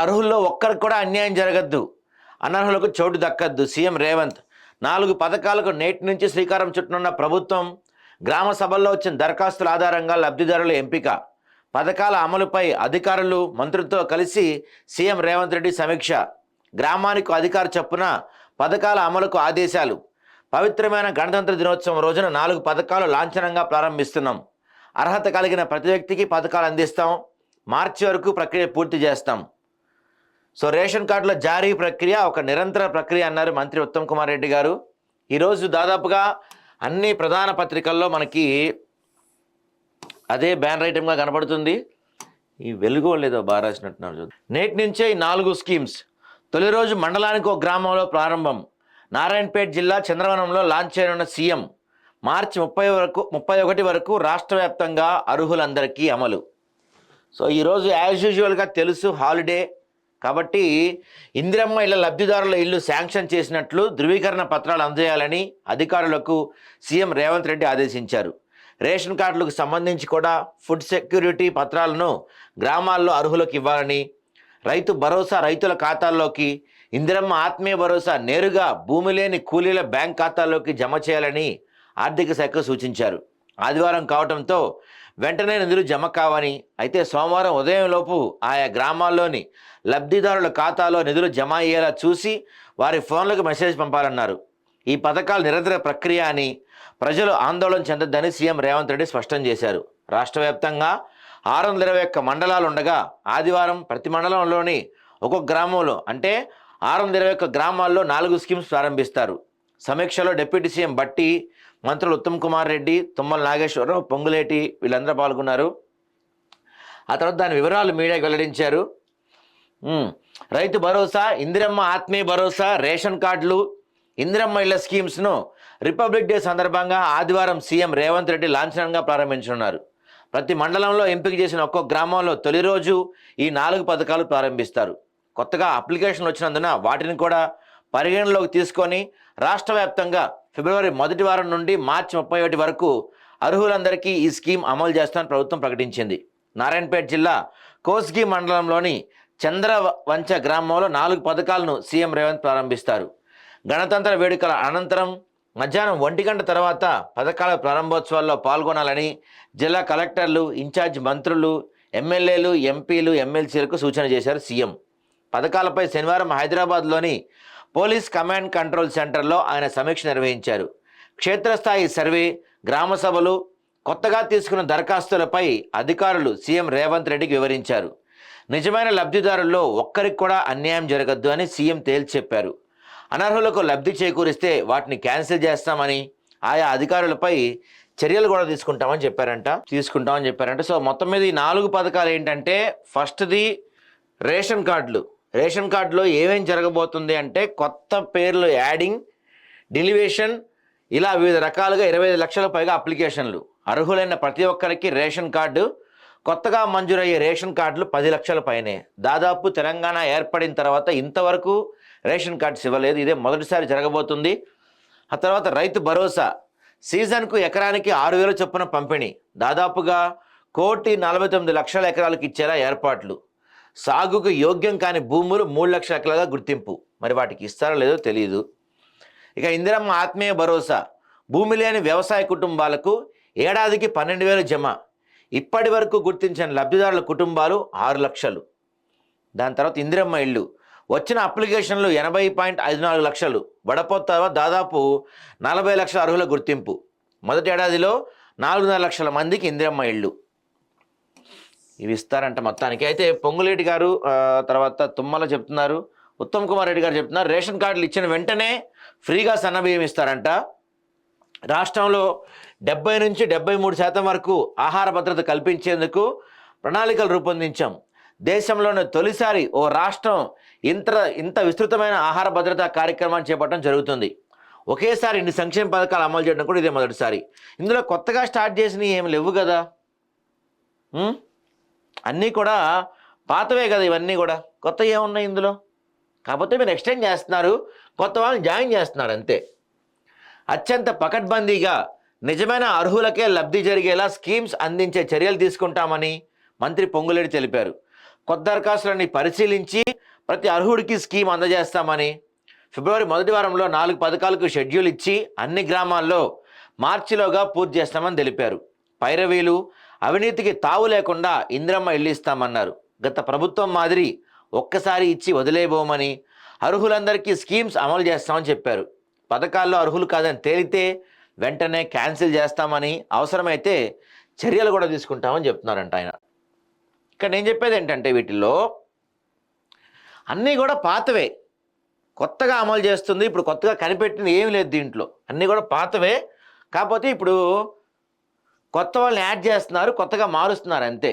అర్హుల్లో ఒక్కరికి కూడా అన్యాయం జరగద్దు. అనర్హులకు చోటు దక్కద్దు. సీఎం రేవంత్ నాలుగు పథకాలకు నేటి నుంచి శ్రీకారం చుట్టనున్న ప్రభుత్వం గ్రామ సభల్లో వచ్చిన దరఖాస్తుల ఆధారంగా లబ్ధిదారుల ఎంపిక పథకాల అమలుపై అధికారులు మంత్రులతో కలిసి సీఎం రేవంత్ రెడ్డి సమీక్ష గ్రామానికి అధికార చొప్పున పథకాల అమలుకు ఆదేశాలు. పవిత్రమైన గణతంత్ర దినోత్సవం రోజున నాలుగు పథకాలు లాంఛనంగా ప్రారంభిస్తున్నాం. అర్హత కలిగిన ప్రతి వ్యక్తికి పథకాలు అందిస్తాం. మార్చి వరకు ప్రక్రియ పూర్తి చేస్తాం. సో రేషన్ కార్డుల జారీ ప్రక్రియ ఒక నిరంతర ప్రక్రియ అన్నారు మంత్రి ఉత్తమ్ కుమార్ రెడ్డి గారు. ఈరోజు దాదాపుగా అన్ని ప్రధాన పత్రికల్లో మనకి అదే బ్యాన్ ఐటెంగా కనపడుతుంది ఈ వెలుగు లేదో బాగా రాసినట్టున్నారు చూద్దాం. నేటి నుంచే ఈ నాలుగు స్కీమ్స్. తొలి రోజు మండలానికి ఒక గ్రామంలో ప్రారంభం. నారాయణపేట జిల్లా చంద్రవనంలో లాంచ్ చేయనున్న సీఎం. మార్చి ముప్పై వరకు ముప్పై ఒకటి వరకు రాష్ట్ర వ్యాప్తంగా అర్హులందరికీ అమలు. సో ఈరోజు యాజ్ యూజువల్గా తెలుసు హాలిడే. కాబట్టి ఇందిరమ్మ ఇళ్ళ లబ్ధిదారుల ఇల్లు శాంక్షన్ చేసినట్లు ధృవీకరణ పత్రాలు అందజేయాలని అధికారులకు సీఎం రేవంత్ రెడ్డి ఆదేశించారు. రేషన్ కార్డులకు సంబంధించి కూడా ఫుడ్ సెక్యూరిటీ పత్రాలను గ్రామాల్లో అర్హులకు ఇవ్వాలని రైతు భరోసా రైతుల ఖాతాల్లోకి ఇందిరమ్మ ఆత్మీయ భరోసా నేరుగా భూమి లేని కూలీల బ్యాంక్ ఖాతాల్లోకి జమ చేయాలని ఆర్థిక శాఖ సూచించారు. ఆదివారం కావడంతో వెంటనే నిధులు జమ కావని అయితే సోమవారం ఉదయంలోపు ఆయా గ్రామాల్లోని లబ్ధిదారుల ఖాతాలో నిధులు జమ అయ్యేలా చూసి వారి ఫోన్లకు మెసేజ్ పంపాలన్నారు. ఈ పథకాలు నిరంతర ప్రక్రియ అని ప్రజలు ఆందోళన చెందొద్దని సీఎం రేవంత్ రెడ్డి స్పష్టం చేశారు. రాష్ట్ర వ్యాప్తంగా ఆరు వందల ఇరవై ఒక్క మండలాలు ఉండగా ఆదివారం ప్రతి మండలంలోని ఒక్కొక్క గ్రామంలో అంటే ఆరు వందల ఇరవై ఒక్క గ్రామాల్లో నాలుగు స్కీమ్స్ ప్రారంభిస్తారు. సమీక్షలో డిప్యూటీ సీఎం బట్టి మంత్రులు ఉత్తమ్ కుమార్ రెడ్డి తుమ్మల నాగేశ్వరరావు పొంగులేటి వీళ్ళందరూ పాల్గొన్నారు. ఆ తర్వాత దాని వివరాలు మీడియాకి వెల్లడించారు. రైతు భరోసా ఇందిరమ్మ ఆత్మీయ భరోసా రేషన్ కార్డులు ఇందిరమ్మ ఇళ్ళ స్కీమ్స్ను రిపబ్లిక్ డే సందర్భంగా ఆదివారం సీఎం రేవంత్ రెడ్డి లాంఛనంగా ప్రారంభించనున్నారు. ప్రతి మండలంలో ఎంపిక చేసిన ఒక్కొక్క గ్రామంలో తొలి రోజు ఈ నాలుగు పథకాలు ప్రారంభిస్తారు. కొత్తగా అప్లికేషన్లు వచ్చినందున వాటిని కూడా పరిగణలోకి తీసుకొని రాష్ట్ర వ్యాప్తంగా ఫిబ్రవరి మొదటి వారం నుండి మార్చి ముప్పై ఒకటి వరకు అర్హులందరికీ ఈ స్కీమ్ అమలు చేస్తామని ప్రభుత్వం ప్రకటించింది. నారాయణపేట జిల్లా కోస్గి మండలంలోని చంద్రవంచ గ్రామంలో నాలుగు పథకాలను సీఎం రేవంత్ ప్రారంభిస్తారు. గణతంత్ర వేడుకల అనంతరం మధ్యాహ్నం ఒంటి గంట తర్వాత పథకాల ప్రారంభోత్సవాల్లో పాల్గొనాలని జిల్లా కలెక్టర్లు ఇన్ఛార్జ్ మంత్రులు ఎమ్మెల్యేలు ఎంపీలు ఎమ్మెల్సీలకు సూచన చేశారు సీఎం. పథకాలపై శనివారం హైదరాబాద్లోని పోలీస్ కమాండ్ కంట్రోల్ సెంటర్లో ఆయన సమీక్ష నిర్వహించారు. క్షేత్రస్థాయి సర్వే గ్రామ సభలు కొత్తగా తీసుకున్న దరఖాస్తులపై అధికారులు సీఎం రేవంత్ రెడ్డికి వివరించారు. నిజమైన లబ్ధిదారుల్లో ఒక్కరికి కూడా అన్యాయం జరగద్దు అని సీఎం తేల్చి చెప్పారు అనర్హులకు లబ్ధి చేకూరిస్తే వాటిని క్యాన్సిల్ చేస్తామని ఆయా అధికారులపై చర్యలు కూడా తీసుకుంటామని చెప్పారంట. తీసుకుంటామని చెప్పారంట. సో మొత్తం మీద ఈ నాలుగు పథకాలు ఏంటంటే ఫస్ట్ది రేషన్ కార్డులు. రేషన్ కార్డులో ఏమేం జరగబోతుంది అంటే కొత్త పేర్లు యాడింగ్ డెలివేషన్ ఇలా వివిధ రకాలుగా ఇరవై ఐదు లక్షల పైగా అప్లికేషన్లు. అర్హులైన ప్రతి ఒక్కరికి రేషన్ కార్డు కొత్తగా మంజూరయ్యే రేషన్ కార్డులు పది లక్షల పైనే. దాదాపు తెలంగాణ ఏర్పడిన తర్వాత ఇంతవరకు రేషన్ కార్డ్స్ ఇవ్వలేదు. ఇదే మొదటిసారి జరగబోతుంది. ఆ తర్వాత రైతు భరోసా. సీజన్కు ఎకరానికి ఆరు వేల చొప్పున పంపిణీ. దాదాపుగా కోటి నలభై తొమ్మిది లక్షల ఎకరాలకు ఇచ్చేలా ఏర్పాట్లు. సాగుకు యోగ్యం కాని భూములు మూడు లక్షల ఎకరాలుగా గుర్తింపు. మరి వాటికి ఇస్తారో లేదో తెలియదు ఇక ఇందిరమ్మ ఆత్మీయ భరోసా. భూమి లేని వ్యవసాయ కుటుంబాలకు ఏడాదికి పన్నెండు వేలు జమ. ఇప్పటి వరకు గుర్తించిన లబ్ధిదారుల కుటుంబాలు ఆరు లక్షలు. దాని తర్వాత ఇందిరమ్మ ఇల్లు. వచ్చిన అప్లికేషన్లు ఎనభై పాయింట్ ఐదు నాలుగు లక్షలు. వడపోత దాదాపు నలభై లక్షల అర్హుల గుర్తింపు. మొదటి ఏడాదిలో నాలుగున్నర లక్షల మందికి ఇందిరమ్మ ఇళ్ళు ఇవి ఇస్తారంట మొత్తానికి. అయితే పొంగులేటి గారు తర్వాత తుమ్మల చెప్తున్నారు ఉత్తమ్ కుమార్ రెడ్డి గారు చెప్తున్నారు రేషన్ కార్డులు ఇచ్చిన వెంటనే ఫ్రీగా సన్నబియ్యం ఇస్తారంట. రాష్ట్రంలో డెబ్బై నుంచి డెబ్బై మూడు శాతం వరకు ఆహార భద్రత కల్పించేందుకు ప్రణాళికలు రూపొందించాం. దేశంలోనే తొలిసారి ఓ రాష్ట్రం ఇంత ఇంత విస్తృతమైన ఆహార భద్రత కార్యక్రమాన్ని చేపట్టడం జరుగుతుంది. ఒకేసారి ఇన్ని సంక్షేమ పథకాలు అమలు చేయడం కూడా ఇదే మొదటిసారి. ఇందులో కొత్తగా స్టార్ట్ చేసినవి ఏమి లేవు కదా? అన్నీ కూడా పాతవే కదా ఇవన్నీ కూడా. కొత్త ఏమున్నాయి ఇందులో? కాకపోతే మీరు ఎక్స్టెండ్ చేస్తున్నారు. కొత్త వాళ్ళని జాయిన్ చేస్తున్నారు అంతే. అత్యంత పకడ్బందీగా నిజమైన అర్హులకే లబ్ధి జరిగేలా స్కీమ్స్ అందించే చర్యలు తీసుకుంటామని మంత్రి పొంగులేడి తెలిపారు. కొత్త దరఖాస్తులన్నీ పరిశీలించి ప్రతి అర్హుడికి స్కీమ్ అందజేస్తామని ఫిబ్రవరి మొదటి వారంలో నాలుగు పథకాలకు షెడ్యూల్ ఇచ్చి అన్ని గ్రామాల్లో మార్చిలోగా పూర్తి చేస్తామని తెలిపారు. పైరవీలు అవినీతికి తావు లేకుండా ఇంద్రమ్మ ఇల్లిస్తామన్నారు. గత ప్రభుత్వం మాదిరి ఒక్కసారి ఇచ్చి వదిలేబోమని అర్హులందరికీ స్కీమ్స్ అమలు చేస్తామని చెప్పారు. పథకాల్లో అర్హులు కాదని తేలితే వెంటనే క్యాన్సిల్ చేస్తామని అవసరమైతే చర్యలు కూడా తీసుకుంటామని చెప్తున్నారంట ఆయన. ఇక్కడ నేను చెప్పేది ఏంటంటే వీటిల్లో అన్నీ కూడా పాతవే. కొత్తగా అమలు చేస్తుంది ఇప్పుడు కొత్తగా కనిపెట్టింది ఏం లేదు దీంట్లో. అన్నీ కూడా పాతవే. కాకపోతే ఇప్పుడు కొత్త వాళ్ళని యాడ్ చేస్తున్నారు కొత్తగా మారుస్తున్నారు అంతే.